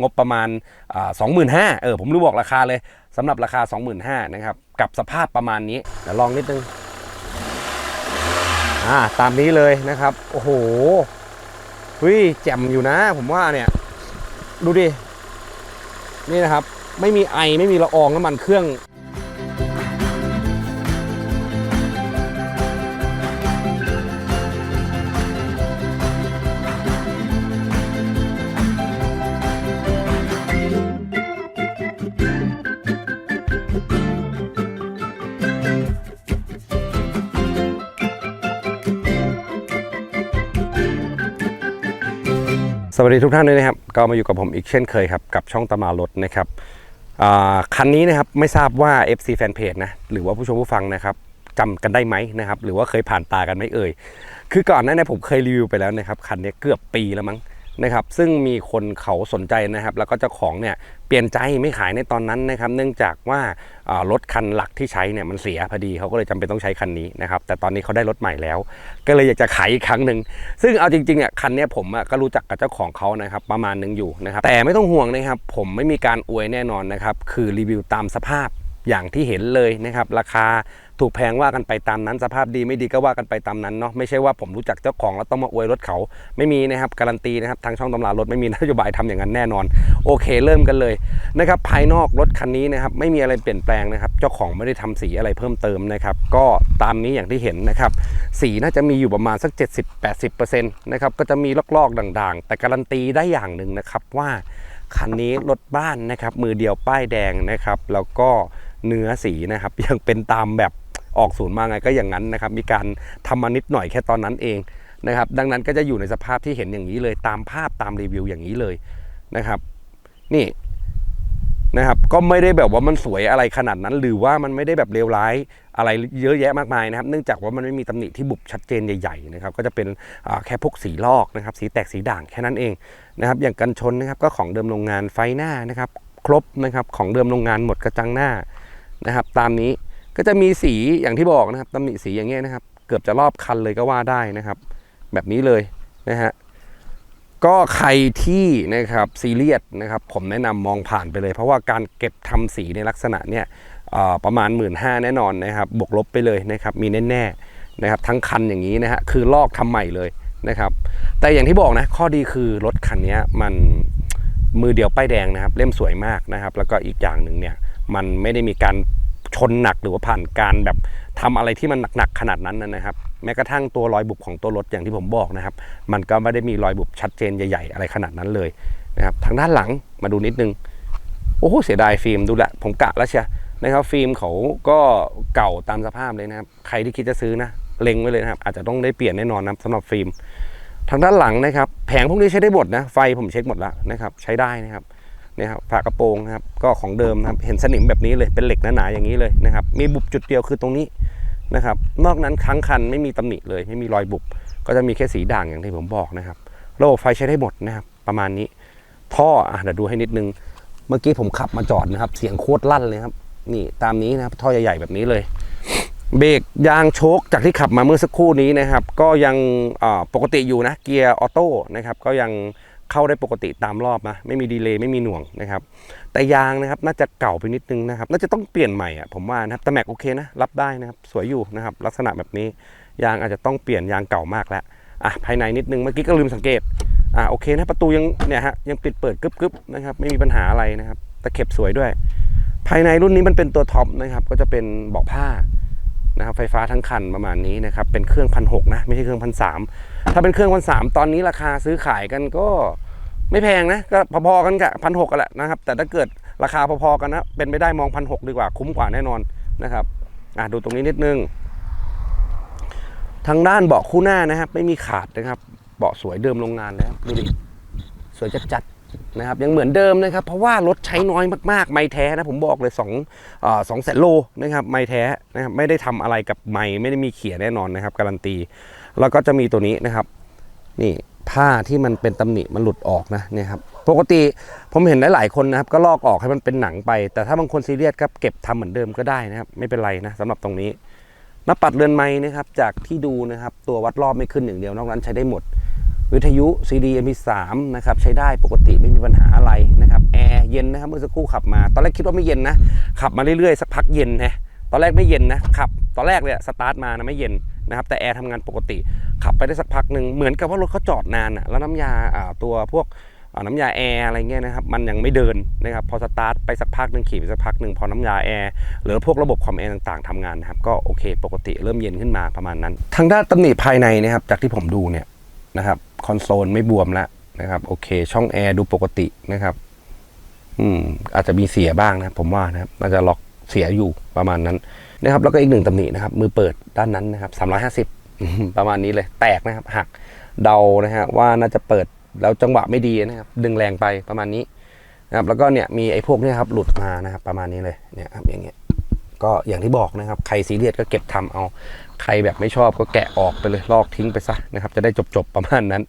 งบประมาณสองหมื่นห้าเออผมรู้บอกราคาเลยสำหรับราคา 25,000นะครับกับสภาพประมาณนี้เดี๋ยวลองนิดนึงอ่าตามนี้เลยนะครับ โอ้โหเฮ้ยแจ่มอยู่นะ ผมว่าเนี่ย ดูดิ นี่นะครับ ไม่มีไอไม่มีละอองน้ำมันเครื่อง สวัสดีทุกท่านด้วยนะครับ ก็มาอยู่กับผมอีกเช่นเคยครับ กับช่องตำมารถนะครับคันนี้นะครับไม่ทราบว่า FC Fanpage นะหรือว่าผู้ชมผู้ฟังนะครับจำกันได้ไหมนะครับ หรือว่าเคยผ่านตากันไหมเอ่ย คือก่อนหน้านี้ผมเคยรีวิวไปแล้วนะครับ คันนี้เกือบปีแล้วมั้ง นะครับซึ่งมีคนเขาสนใจนะครับ แล้วก็เจ้าของเนี่ยเปลี่ยนใจไม่ขายในตอนนั้นนะครับ เนื่องจากว่ารถคันหลักที่ใช้เนี่ยมันเสียพอดีเขาก็เลยจำเป็นต้องใช้คันนี้นะครับ แต่ตอนนี้เขาได้รถใหม่แล้ว ก็เลยอยากจะขายอีกครั้งหนึ่งซึ่งเอาจริงๆอะคันเนี้ยผมก็รู้จักกับเจ้าของเขานะครับประมาณหนึงอยู่นะครับแต่ไม่ต้องห่วงนะครับ ผมไม่มีการอวยแน่นอนนะครับคือรีวิวตามสภาพ อย่างที่เห็นเลยนะครับ ราคาถูกแพงว่ากันไปตามนั้นสภาพดีไม่ดีก็ว่ากันไปตามนั้นเนาะไม่ใช่ว่าผมรู้จักเจ้าของแล้วต้องมาอวยรถเขาไม่มีนะครับการันตีนะครับทางช่องตำรารถไม่มีนโยบายทำอย่างนั้นแน่นอน โอเคเริ่มกันเลยนะครับภายนอกรถคันนี้นะครับไม่มีอะไรเปลี่ยนแปลงนะครับ เจ้าของไม่ได้ทำสีอะไรเพิ่มเติมนะครับก็ตามนี้อย่างที่เห็นนะครับสีน่าจะมีอยู่ประมาณสัก 70-80%นะครับก็จะมีลอกๆด่างๆ แต่การันตีได้อย่างหนึ่งนะครับว่าคันนี้รถบ้านนะครับมือเดียวป้ายแดงนะครับ แล้วก็ เนื้อสีนะครับ ยังเป็นตามแบบออกศูนย์มาไงก็อย่างนั้นนะครับ มีการทำมานิดหน่อยแค่ตอนนั้นเองนะครับ ดังนั้นก็จะอยู่ในสภาพที่เห็นอย่างนี้เลยตามภาพตามรีวิวอย่างนี้เลยนะครับ นี่นะครับก็ไม่ได้แบบว่ามันสวยอะไรขนาดนั้น หรือว่ามันไม่ได้แบบเลวร้ายอะไรเยอะแยะมากมายนะครับ เนื่องจากว่ามันไม่มีตำหนิที่บุบชัดเจนใหญ่ๆนะครับก็จะเป็นแค่พวกสีลอกนะครับสีแตกสีด่างแค่นั้นเองนะครับอย่างกันชนนะครับก็ของเดิมโรงงานไฟหน้านะครับ ครบนะครับของเดิมโรงงานหมดกระจังหน้า นะครับ ตามนี้ก็จะมีสีอย่างที่บอกนะครับตำหนิสีอย่างเงี้ยนะครับ เกือบจะรอบคันเลยก็ว่าได้นะครับ แบบนี้เลยนะฮะก็ใครที่นะครับซีเรียสนะครับ ผมแนะนำมองผ่านไปเลย เพราะว่าการเก็บทำสีในลักษณะเนี่ยประมาณ 1 5ื่นแน่นอนนะครับ บวกลบไปเลยนะครับ มีแน่ๆนะครับ ทั้งคันอย่างนี้นะฮะคือลอกทำใหม่เลยนะครับ แต่อย่างที่บอกนะข้อดีคือรถคันนี้มันมือเดียวป้ายแดงนะครับ เล่มสวยมากนะครับ แล้วก็อีกอย่างหนึ่งเนี่ย มันไม่ได้มีการชนหนักหรือว่าผ่านการแบบทำอะไรที่มันหนักๆขนาดนั้นนะครับแม้กระทั่งตัวรอยบุบของตัวรถอย่างที่ผมบอกนะครับ มันก็ไม่ได้มีรอยบุบชัดเจนใหญ่ ๆ อะไรขนาดนั้นเลยนะครับทางด้านหลังมาดูนิดนึงโอ้โหเสียดายฟิล์มดูละผมกะแล้วเชียนะครับฟิล์มเขาก็เก่าตามสภาพเลยนะครับ ใครที่คิดจะซื้อนะเล็งไว้เลยนะครับ อาจจะต้องได้เปลี่ยนแน่นอนนะสำหรับฟิล์มทางด้านหลังนะครับ แผงพวกนี้ใช้ได้หมดนะไฟผมเช็คหมดแล้วนะครับ ใช้ได้นะครับ นี่ครับฝากระโปรงนะครับก็ของเดิมนะครับเห็นสนิมแบบนี้เลยเป็นเหล็กหนาๆอย่างนี้เลยนะครับมีบุบจุดเดียวคือตรงนี้นะครับนอกนั้นครั้งคันไม่มีตำหนิเลยไม่มีรอยบุบก็จะมีแค่สีด่างอย่างที่ผมบอกนะครับระบบไฟใช้ได้หมดนะครับประมาณนี้ ท่ออะเดี๋ยวดูให้นิดนึง เมื่อกี้ผมขับมาจอดนะครับ เสียงโคตรลั่นเลยครับ นี่ตามนี้นะครับท่อใหญ่ๆแบบนี้เลย เบรกยางโชคจากที่ขับมาเมื่อสักครู่นี้นะครับ ก็ยังปกติอยู่นะเกียร์ออโต้นะครับก็ยัง เข้าได้ปกติตามรอบนะไม่มีดีเลย์ไม่มีหน่วงนะครับ แต่ยางนะครับน่าจะเก่าไปนิดนึงนะครับ น่าจะต้องเปลี่ยนใหม่อะผมว่านะครับแต่แม็กโอเคนะรับได้นะครับสวยอยู่นะครับ ลักษณะแบบนี้ยางอาจจะต้องเปลี่ยนยางเก่ามากแล้วอะภายในนิดนึงเมื่อกี้ก็ลืมสังเกตอะโอเคนะประตูยังเนี่ยฮะยังปิดเปิดกึบๆนะครับไม่มีปัญหาอะไรนะครับตะเข็บสวยด้วย ภายในรุ่นนี้มันเป็นตัวท็อปนะครับก็จะเป็นเบาะผ้า นะครับไฟฟ้าทั้งคันประมาณนี้นะครับเป็นเครื่องพันหนะไม่ใช่เครื่องพันสถ้าเป็นเครื่องพันสตอนนี้ราคาซื้อขายกันก็ไม่แพงนะก็พอๆกันกับพันหกกันแหละนะครับ แต่ถ้าเกิดราคาพอๆกันนะเป็นไม่ได้มองพันหดีกว่าคุ้มกว่าแน่นอนนะครับอะดูตรงนี้นิดนึง ทางด้านเบาะคู่หน้านะครับ ไม่มีขาดนะครับ เบาะสวยเดิมโรงงานนะครับดูดิสวยจัด นะครับยังเหมือนเดิมนะครับ เพราะว่ารถใช้น้อยมากๆ ไม่แท้นะผมบอกเลย2สองแสนโลนะครับไม่แท้นะครับไม่ได้ทำอะไรกับไม้ไม่ได้มีเขียแน่นอนนะครับ การันตี แล้วก็จะมีตัวนี้นะครับ นี่ผ้าที่มันเป็นตำหนิมันหลุดออกนะเนี่ยครับปกติผมเห็นหลายๆคนนะครับ ก็ลอกออกให้มันเป็นหนังไป แต่ถ้าบางคนซีเรียสครับเก็บทำเหมือนเดิมก็ได้นะครับ ไม่เป็นไรนะสำหรับตรงนี้หน้าปัดเรือนไม้นะครับจากที่ดูนะครับ ตัววัดรอบไม่ขึ้นอย่างเดียวนอกนั้นใช้ได้หมด วิทยุ CD MP3 นะครับใช้ได้ปกติไม่มีปัญหาอะไรนะครับแอร์เย็นนะครับเมื่อสักครู่ขับมา ตอนแรกคิดว่าไม่เย็นนะขับมาเรื่อยๆสักพักเย็นนะตอนแรกไม่เย็นนะขับตอนแรกเนี่ยสตาร์ทมานะไม่เย็นนะครับแต่แอร์ทำงานปกติ ขับไปได้สักพักหนึ่งเหมือนกับว่ารถเขาจอดนานอะแล้วน้ำยาอ่าตัวพวกน้ำยาแอร์อะไรเงี้ยนะครับมันยังไม่เดินนะครับพอสตาร์ทไปสักพักหนึ่งขี่ไปสักพักหนึ่งพอน้ำยาแอร์หรือพวกระบบความแอร์ต่างๆทำงานนะครับก็โอเค ปกติเริ่มเย็นขึ้นมาประมาณนั้น ทางด้านตำหนิภายในนะครับจากที่ผมดูเนี่ย นะครับคอนโซลไม่บวมแล้วนะครับโอเค ช่องแอร์ดูปกตินะครับ อืมอาจจะมีเสียบ้างนะผมว่านะครับน่าจะล็อกเสียอยู่ประมาณนั้นนะครับ แล้วก็อีกหนึ่งตำหนินะครับ มือเปิดด้านนั้นนะครับ350อืมประมาณนี้เลยแตกนะครับหักเดานะฮะว่าน่าจะเปิดแล้วจังหวะไม่ดีนะครับ ดึงแรงไปประมาณนี้นะครับ แล้วก็เนี่ยมีไอ้พวกเนี้ครับหลุดมานะครับ ประมาณนี้เลยเนี่ยครับอย่างเงี้ย ก็อย่างที่บอกนะครับ ใครซีเรียสก็เก็บทำเอา ใครแบบไม่ชอบก็แกะออกไปเลยลอกทิ้งไปซะนะครับ จะได้จบๆประมาณนั้น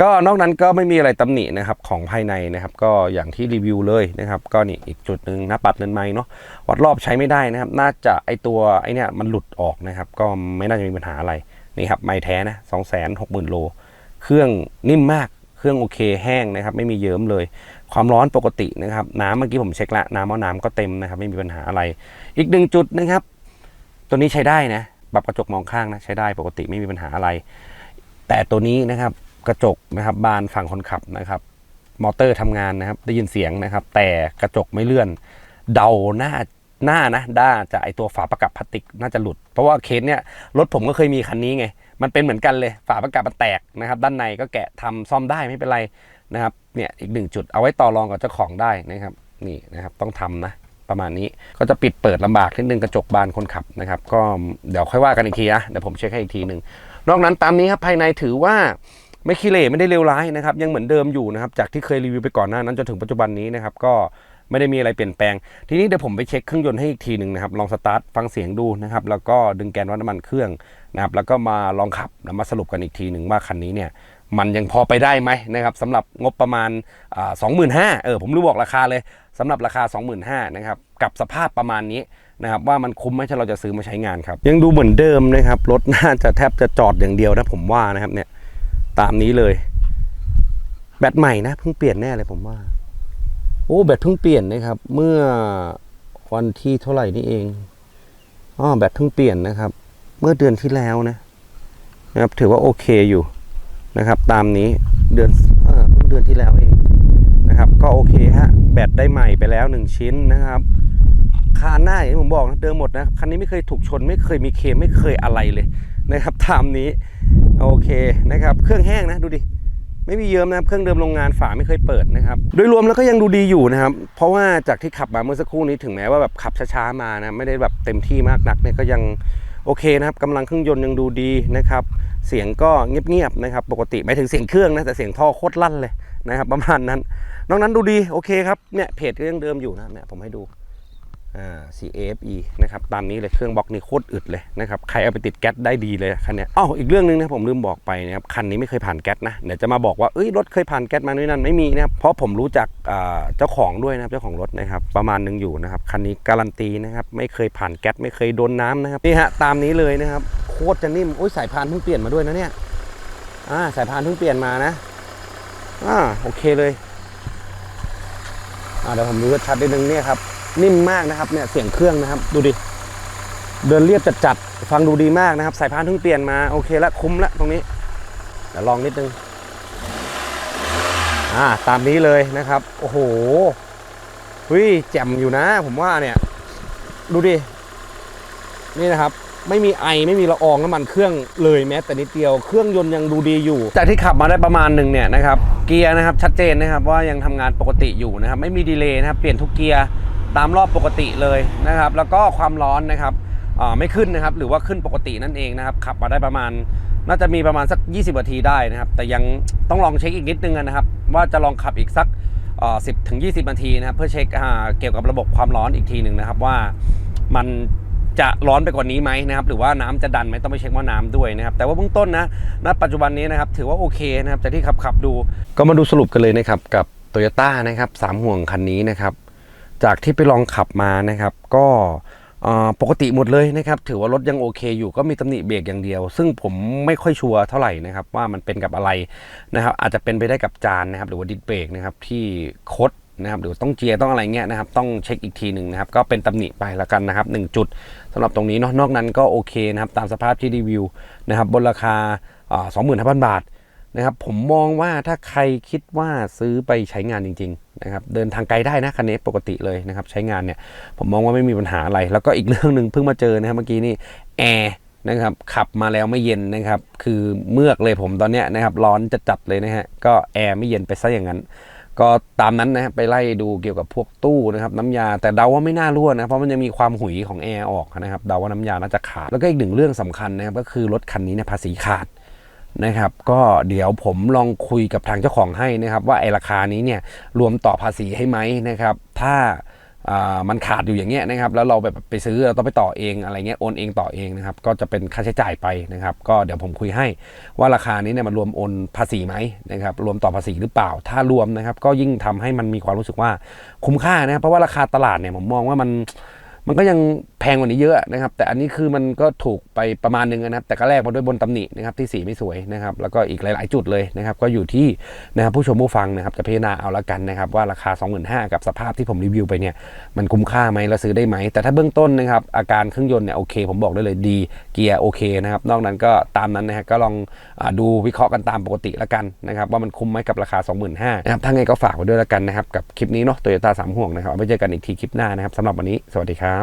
ก็นอกนั้นก็ไม่มีอะไรตำหนินะครับของภายในนะครับ ก็อย่างที่รีวิวเลยนะครับ ก็นี่อีกจุดหนึ่งหน้าปัดเนินไม้เนาะวัดรอบใช้ไม่ได้นะครับ น่าจะไอตัวไอเนี่ยมันหลุดออกนะครับ ก็ไม่น่าจะมีปัญหาอะไรนี่ครับไม้แท้นะสองแสนหกหมื่นโล เครื่องนิ่มมาก รื่องโอเคแห้งนะครับ ไม่มีเยิ้มเลย ความร้อนปกตินะครับน้ำเมื่อกี้ผมเช็คละน้ำเอาน้ำก็เต็มนะครับ ไม่มีปัญหาอะไร อีกหนึ่งจุดนะครับ ตัวนี้ใช้ได้นะปรับกระจกมองข้างนะใช้ได้ปกติไม่มีปัญหาอะไร แต่ตัวนี้นะครับกระจกนะครับบานฝั่งคนขับนะครับ มอเตอร์ทำงานนะครับ ได้ยินเสียงนะครับ แต่กระจกไม่เลื่อน เดาหน้าหน้านะด้าจะไอตัวฝาประกับพลาสติกน่าจะหลุด เพราะว่าเคสเนี่ยรถผมก็เคยมีคันนี้ไง มันเป็นเหมือนกันเลยฝาประกับมันแตกนะครับ ด้านในก็แกะทำซ่อมได้ไม่เป็นไรนะครับเนี่ยอีกหนึ่งจุดเอาไว้ต่อรองกับเจ้าของได้นะครับนี่นะครับต้องทำนะประมาณนี้ก็จะปิดเปิดลำบากนิดนึงกระจกบานคนขับนะครับ ก็เดี๋ยวค่อยว่ากันอีกทีนะเดี๋ยวผมเช็คให้อีกทีหนึ่งนอกนั้นตามนี้ครับภายในถือว่าไม่ขี้เหร่ไม่ได้เลวร้ายนะครับยังเหมือนเดิมอยู่นะครับจากที่เคยรีวิวไปก่อนหน้านั้นจนถึงปัจจุบันนี้นะครับก็ ไม่ได้มีอะไรเปลี่ยนแปลง ทีนี้เดี๋ยวผมไปเช็คเครื่องยนต์ให้อีกทีหนึ่งนะครับ ลองสตาร์ทฟังเสียงดูนะครับ แล้วก็ดึงแกนวัดน้ำมันเครื่องนะครับ แล้วก็มาลองขับแล้วมาสรุปกันอีกทีหนึ่งว่าคันนี้เนี่ยมันยังพอไปได้ไหมนะครับสำหรับงบประมาณสองหมื่นห้าเออผมรู้บอกราคาเลยสำหรับราคา 25,000นะครับกับสภาพประมาณนี้นะครับว่ามันคุ้มไหมถ้าเราจะซื้อมาใช้งานครับ ยังดูเหมือนเดิมนะครับรถน่าจะแทบจะจอดอย่างเดียวนะผมว่านะครับเนี่ยตามนี้เลย แบตใหม่นะเพิ่งเปลี่ยนแน่เลยผมว่า โอ้แบตเพิ่งเปลี่ยนนะครับ เมื่อวันที่เท่าไหร่นี่เองอ๋อแบตเพิ่งเปลี่ยนนะครับ เมื่อเดือนที่แล้วนะนะครับ ถือว่าโอเคอยู่นะครับ ตามนี้เดือนเออเพิ่งเดือนที่แล้วเองนะครับ ก็โอเคฮะแบตได้ใหม่ไปแล้ว 1 ชิ้นนะครับคานหน้าอย่างที่ผมบอกนะเดิมหมดนะคันนี้ไม่เคยถูกชน ไม่เคยมีเคมไม่เคยอะไรเลยนะครับตามนี้โอเคนะครับ เครื่องแห้งนะดูดิ ไม่มีเยิ้มนะครับเครื่องเดิมโรงงานฝาไม่เคยเปิดนะครับโดยรวมแล้วก็ยังดูดีอยู่นะครับ เพราะว่าจากที่ขับมาเมื่อสักครู่นี้ถึงแม้ว่าแบบขับช้าๆมานะไม่ได้แบบเต็มที่มากนักเนี่ยก็ยังโอเคนะครับกำลังเครื่องยนต์ยังดูดีนะครับ เสียงก็เงียบๆนะครับ ปกติหมายถึงเสียงเครื่องนะแต่เสียงท่อโคตรลั่นเลยนะครับ ประมาณนั้น นอกนั้นดูดีโอเคครับเนี่ยเพจก็ยังเดิมอยู่นะเนี่ยผมให้ดู อ่า CAFE นะครับตามนี้เลยเครื่องบล็อกนี่โคตรอึดเลยนะครับใครเอาไปติดแก๊สได้ดีเลยคันนี้อ้าวอีกเรื่องหนึงนะผมลืมบอกไปนะครับคันนี้ไม่เคยผ่านแก๊สนะเดี๋ยวจะมาบอกว่าเอ้ยรถเคยผ่านแก๊สมาด้วยนั่นไม่มีนะครับเพราะผมรู้จักเจ้าของด้วยนะครับเจ้าของรถนะครับประมาณหนึงอยู่นะครับคันนี้การันตีนะครับไม่เคยผ่านแก๊สไม่เคยโดนน้ำนะครับนี่ฮะตามนี้เลยนะครับโคตรจะนิ่มโอ้ยสายพานเพิ่งเปลี่ยนมาด้วยนะเนี่ยอ่าสายพานเพิ่งเปลี่ยนมานะอ่าโอเคเลยอ่าเดี๋ยวผมดูชัดๆนิดนึงเนี่ยครับ นิ่มมากนะครับเนี่ยเสียงเครื่องนะครับ ดูดิ เดินเรียบจัดๆฟังดูดีมากนะครับ สายพานเพิ่งเปลี่ยนมาโอเคละคุ้มละตรงนี้เดี๋ยวลองนิดนึงอ่าตามนี้เลยนะครับ โอ้โหเฮ้ยแจ่มอยู่นะ ผมว่าเนี่ย ดูดิ นี่นะครับไม่มีไอไม่มีละอองน้ำมันเครื่องเลยแม้แต่นิดเดียวเครื่องยนต์ยังดูดีอยู่ จากที่ขับมาได้ประมาณหนึ่งเนี่ยนะครับเกียร์นะครับชัดเจนนะครับว่ายังทำงานปกติอยู่นะครับไม่มีดีเลย์นะครับเปลี่ยนทุกเกียร์ ตามรอบปกติเลยนะครับ แล้วก็ความร้อนนะครับไม่ขึ้นนะครับ หรือว่าขึ้นปกตินั่นเองนะครับ ขับมาได้ประมาณ น่าจะมีประมาณสัก 20นาทีได้นะครับ แต่ยังต้องลองเช็คอีกนิดนึงนะครับ ว่าจะลองขับอีกสักสิบถึงยีนาทีนะครับ เพื่อเช็คเกี่ยวกับระบบความร้อนอีกทีหนึ่งนะครับ ว่ามันจะร้อนไปกว่านี้ไหมนะครับ หรือว่าน้ำจะดันไหมต้องไปเช็คว่าน้ำด้วยนะครับ แต่ว่าเบื้องต้นนะณปัจจุบันนี้นะครับ ถือว่าโอเคนะครับจากที่ขับขับดู ก็มาดูสรุปกันเลยนะครับกับ t o y ยต้นะครับสามห่วงคันนี้นะครับ จากที่ไปลองขับมานะครับ ก็ปกติหมดเลยนะครับ ถือว่ารถยังโอเคอยู่ก็มีตำหนิเบรกอย่างเดียว ซึ่งผมไม่ค่อยชัวร์เท่าไหร่นะครับ ว่ามันเป็นกับอะไรนะครับ อาจจะเป็นไปได้กับจานนะครับ หรือว่าดิสเบรกนะครับที่คดนะครับหรือต้องเจียต้องอะไรเงี้ยนะครับ ต้องเช็คอีกทีหนึ่งนะครับ ก็เป็นตำหนิไปแล้วกันนะครับหนึ่งจุดสำหรับตรงนี้เนาะนอกนั้นก็โอเคนะครับ ตามสภาพที่รีวิวนะครับบนราคาสองหมื่นห้าพันบาท นะครับผมมองว่าถ้าใครคิดว่าซื้อไปใช้งานจริงๆนะครับเดินทางไกลได้นะคันนี้ปกติเลยนะครับใช้งานเนี่ยผมมองว่าไม่มีปัญหาอะไร แล้วก็อีกเรื่องหนึ่งเพิ่งมาเจอนะครับเมื่อกี้นี่แอร์นะครับขับมาแล้วไม่เย็นนะครับคือเมือกเลยผมตอนเนี้ยนะครับร้อนจะจัดเลยนะฮะก็แอร์ไม่เย็นไปซะอย่างนั้น ก็ตามนั้นนะครับไปไล่ดูเกี่ยวกับพวกตู้นะครับน้ำยาแต่เดาว่าไม่น่ารั่วนะเพราะมันจะมีความหุยของแอร์ออกนะครับเดาว่าน้ำยาน่าจะขาดแล้วก็อีกหนึ่งเรื่องสำคัญนะครับก็คือรถคันนี้เนี่ยภาษีขาด นะครับ ก็เดี๋ยวผมลองคุยกับทางเจ้าของให้นะครับ ว่าไอ้ราคานี้เนี่ยรวมต่อภาษีให้ไหมนะครับ ถ้าามันขาดอยู่อย่างเงี้ยนะครับ แล้วเราแบบไปซื้อเราต้องไปต่อเองอะไรเงี้ยโอนเองต่อเองนะครับ ก็จะเป็นค่าใช้จ่ายไปนะครับ ก็เดี๋ยวผมคุยให้ว่าราคานี้เนี่ยมันรวมโอนภาษีไหมนะครับ รวมต่อภาษีหรือเปล่า ถ้ารวมนะครับ ก็ยิ่งทำให้มันมีความรู้สึกว่าคุ้มค่านะครับเพราะว่าราคาตลาดเนี่ยผมมองว่ามัน มันก็ยังแพงกว่านี้เยอะนะครับ แต่อันนี้คือมันก็ถูกไปประมาณนึงนะครับ แต่ก็แลกมาด้วยบนตำหนินะครับที่สีไม่สวยนะครับ แล้วก็อีกหลาย ๆ จุดเลยนะครับ ก็อยู่ที่นะครับผู้ชมผู้ฟังนะครับจะพิจารณาเอาละกันนะครับ ว่าราคา 25,000กับสภาพที่ผมรีวิวไปเนี่ยมันคุ้มค่าไหมเราซื้อได้ไหม แต่ถ้าเบื้องต้นนะครับอาการเครื่องยนต์เนี่ยโอเค ผมบอกได้เลยดีเกียร์โอเคนะครับ นอกนั้นก็ตามนั้นนะฮะก็ลองอดูวิเคราะห์กันตามปกติละกันนะครับว่ามันคุ้มไหมกับราคา 25,000นะครับถ้าไงก็ฝากไว้ด้วยละกันนะครับกับคลิปนี้เนาะโตโยต้าสามห่วงนะครับไว้เจอกันอีกทีคลิปหน้านะครับสำหรับวันนี้สวัสดีครับ